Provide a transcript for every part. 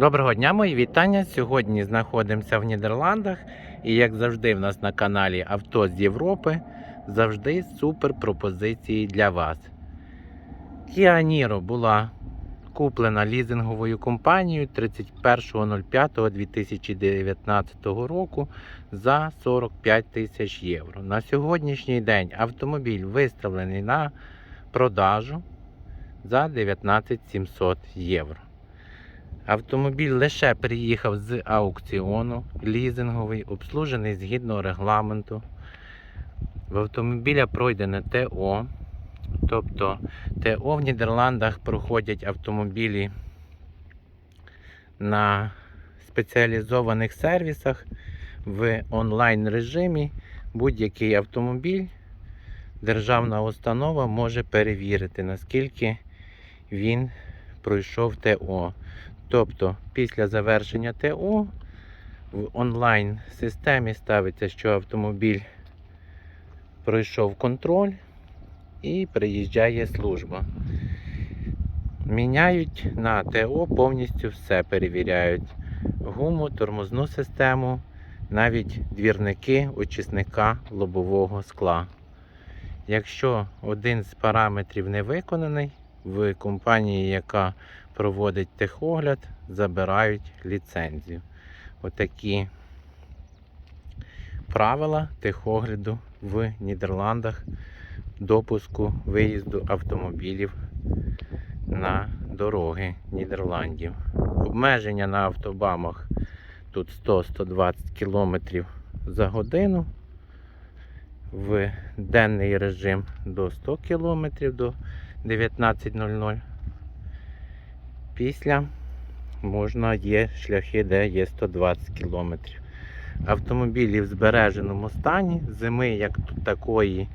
Доброго дня, мої вітання. Сьогодні знаходимося в Нідерландах. І як завжди, в нас на каналі Авто з Європи завжди супер пропозиції для вас. Kia Niro була куплена лізинговою компанією 31.05.2019 року за 45 тисяч євро. На сьогоднішній день автомобіль виставлений на продажу за 19 700 євро. Автомобіль лише приїхав з аукціону, лізинговий, обслужений згідно регламенту. В автомобіля пройдене ТО. Тобто ТО в Нідерландах проходять автомобілі на спеціалізованих сервісах в онлайн режимі. Будь-який автомобіль державна установа може перевірити, наскільки він пройшов ТО. Тобто, після завершення ТО в онлайн-системі ставиться, що автомобіль пройшов контроль і приїжджає служба. Міняють на ТО повністю все перевіряють. Гуму, тормозну систему, навіть двірники очисника лобового скла. Якщо один з параметрів не виконаний, в компанії, яка проводить техогляд, забирають ліцензію. Отакі правила техогляду в Нідерландах допуску виїзду автомобілів на дороги Нідерландів. Обмеження на автобамах тут 100-120 км за годину. В денний режим до 100 км до 19.00. Після можна є шляхи, де є 120 км. Автомобілі в збереженому стані. Зими як тут такої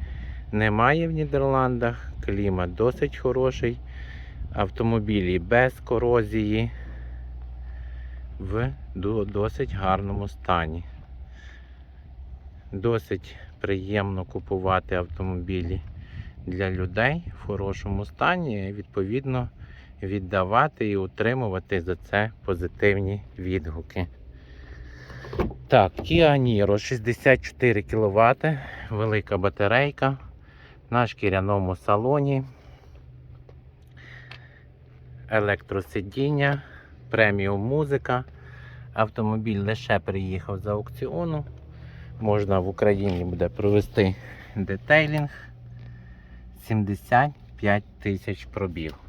немає в Нідерландах. Клімат досить хороший. Автомобілі без корозії в досить гарному стані. Досить приємно купувати автомобілі для людей в хорошому стані, відповідно, віддавати і утримувати за це позитивні відгуки. Так, Kia Niro 64 кВт, велика батарейка на шкіряному салоні, електросидіння, преміум музика. Автомобіль лише приїхав з аукціону. Можна в Україні буде провести детейлінг. 75 тисяч пробіг.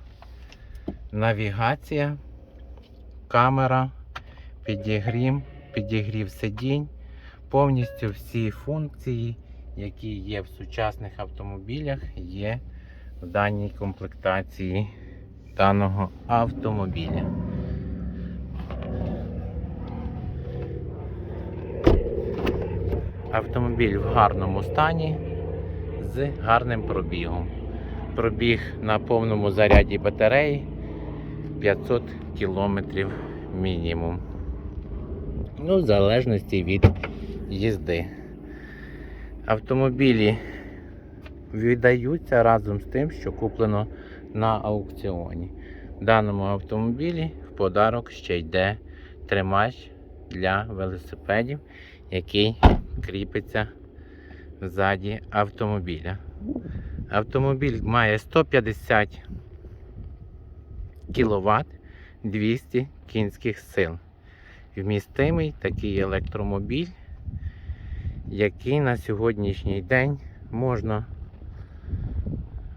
Навігація, камера, підігрів, підігрів сидінь, повністю всі функції, які є в сучасних автомобілях, є в даній комплектації даного автомобіля. Автомобіль в гарному стані з гарним пробігом. Пробіг на повному заряді батареї 500 км мінімум. Ну, в залежності від їзди. Автомобілі віддаються разом з тим, що куплено на аукціоні. В даному автомобілі в подарок ще йде тримач для велосипедів, який кріпиться ззаді автомобіля. Автомобіль має 150 кВт 200 кінських сил. Вмістимий такий електромобіль, який на сьогоднішній день можна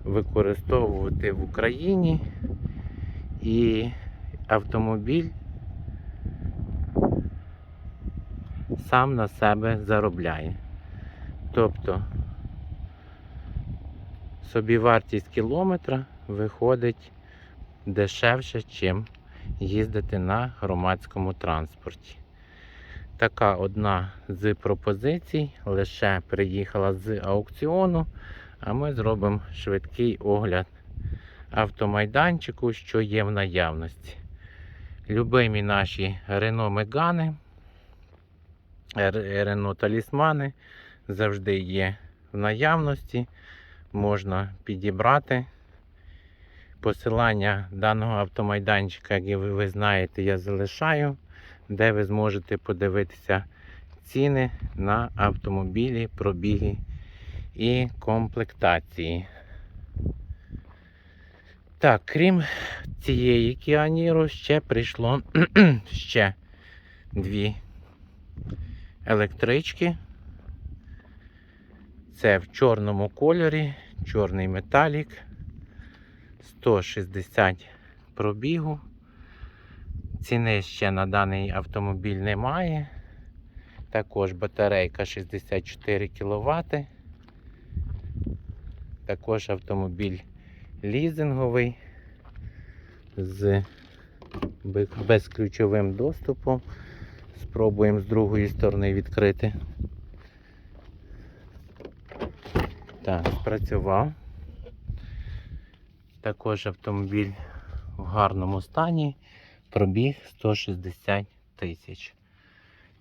використовувати в Україні і автомобіль сам на себе заробляє. Тобто собівартість кілометра виходить дешевше, чим їздити на громадському транспорті. Така одна з пропозицій лише приїхала з аукціону, а ми зробимо швидкий огляд автомайданчику, що є в наявності. Любимі наші Рено Мегани, Рено Талісмани завжди є в наявності. Можна підібрати Посилання даного автомайданчика, як ви, ви знаєте, я залишаю, де ви зможете подивитися ціни на автомобілі, пробіги і комплектації. Так, крім цієї Niro, ще прийшло ще дві електрички. Це в чорному кольорі, чорний металік, 160 пробігу. Ціни ще на даний автомобіль немає. Також батарейка 64 кВт. Також автомобіль лізинговий з безключовим доступом. Спробуємо з другої сторони відкрити. Так, спрацював. Також автомобіль в гарному стані. Пробіг 160 тисяч.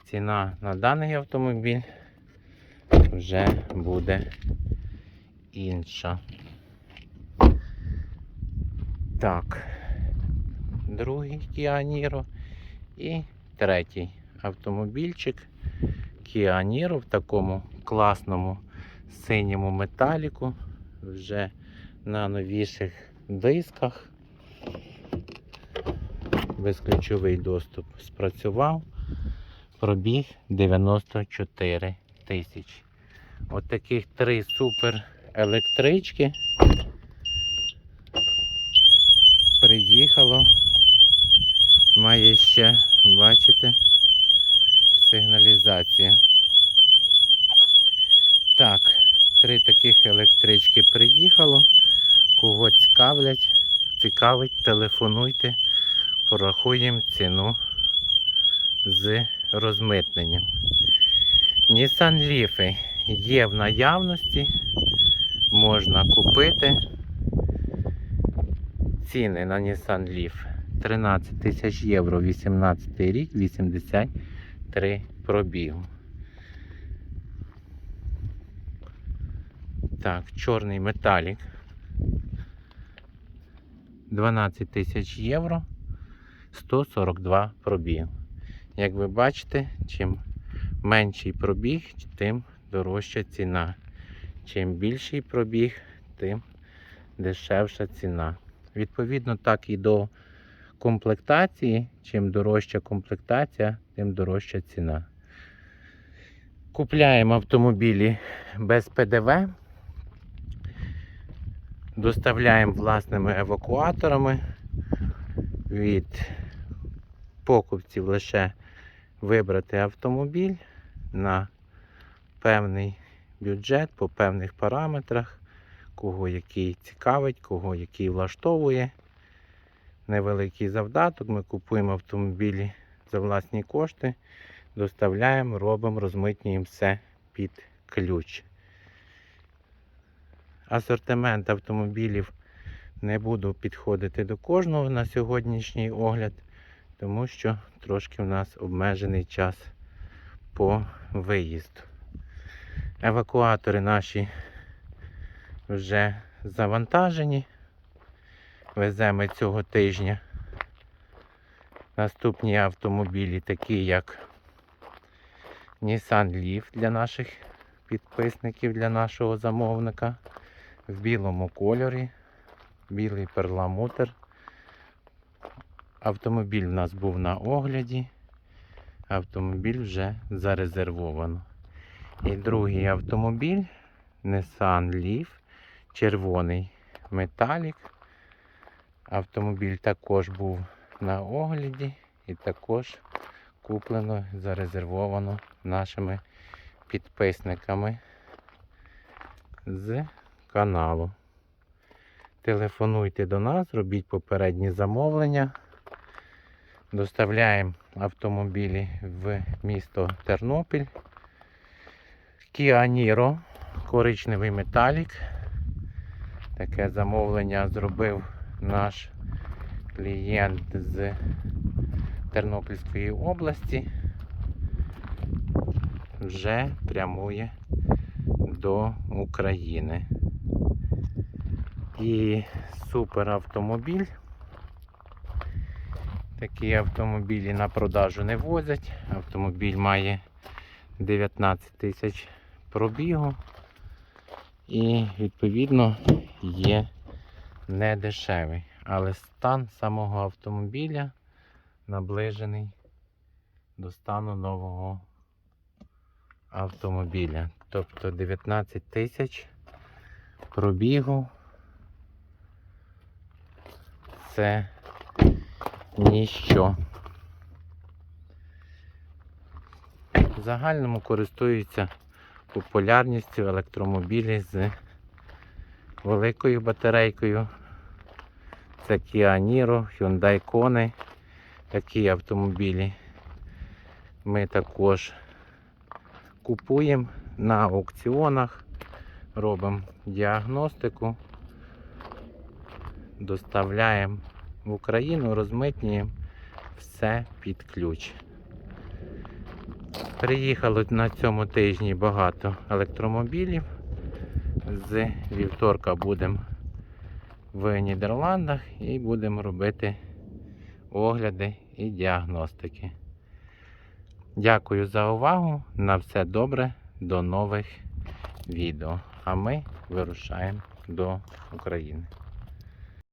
Ціна на даний автомобіль вже буде інша. Так, другий Kia Niro і третій автомобільчик Kia Niro в такому класному синьому металіку, вже на новіших дисках. Безключовий доступ спрацював. Пробіг 94 тисячі. От таких три супер електрички. Приїхало. Має ще, бачите, сигналізація. Так, три таких електрички приїхало. Кого цікавлять, цікавить, телефонуйте, порахуємо ціну з розмитненням. Nissan Leaf є в наявності, можна купити. Ціни на Nissan Leaf 13 тисяч євро, 18 рік, 83 пробігу. Так, чорний металік. 12 тисяч євро, 142 пробіг. Як ви бачите, чим менший пробіг, тим дорожча ціна. Чим більший пробіг, тим дешевша ціна. Відповідно, так і до комплектації. Чим дорожча комплектація, тим дорожча ціна. Купляємо автомобілі без ПДВ. Доставляємо власними евакуаторами. Від покупців лише вибрати автомобіль на певний бюджет по певних параметрах, кого який цікавить, кого який влаштовує. Невеликий завдаток. Ми купуємо автомобілі за власні кошти, доставляємо, робимо, розмитнюємо все під ключ. Асортимент автомобілів не буду підходити до кожного на сьогоднішній огляд, тому що трошки в нас обмежений час по виїзду. Евакуатори наші вже завантажені. Веземо цього тижня. Наступні автомобілі, такі як Nissan Leaf для наших підписників, для нашого замовника. В білому кольорі, білий перламутр. Автомобіль у нас був на огляді. Автомобіль вже зарезервовано. І другий автомобіль Nissan Leaf, червоний металік. Автомобіль також був на огляді і також куплено, зарезервовано нашими підписниками з каналу. Телефонуйте до нас, робіть попередні замовлення. Доставляємо автомобілі в місто Тернопіль. Kia Niro, коричневий металік. Таке замовлення зробив наш клієнт з Тернопільської області. Вже прямує до України. І супер автомобіль. Такі автомобілі на продажу не возять. Автомобіль має 19 тисяч пробігу. І відповідно є не дешевий. Але стан самого автомобіля наближений до стану нового автомобіля. Тобто 19 тисяч пробігу. Це ніщо. В загальному користуються популярністю електромобілі з великою батарейкою. Це Kia Niro, Hyundai Kona. Такі автомобілі ми також купуємо на аукціонах, робимо діагностику, доставляємо в Україну, розмитнюємо все під ключ. Приїхало на цьому тижні багато електромобілів. З вівторка будемо в Нідерландах і будемо робити огляди і діагностики. Дякую за увагу. На все добре. До нових відео. А ми вирушаємо до України.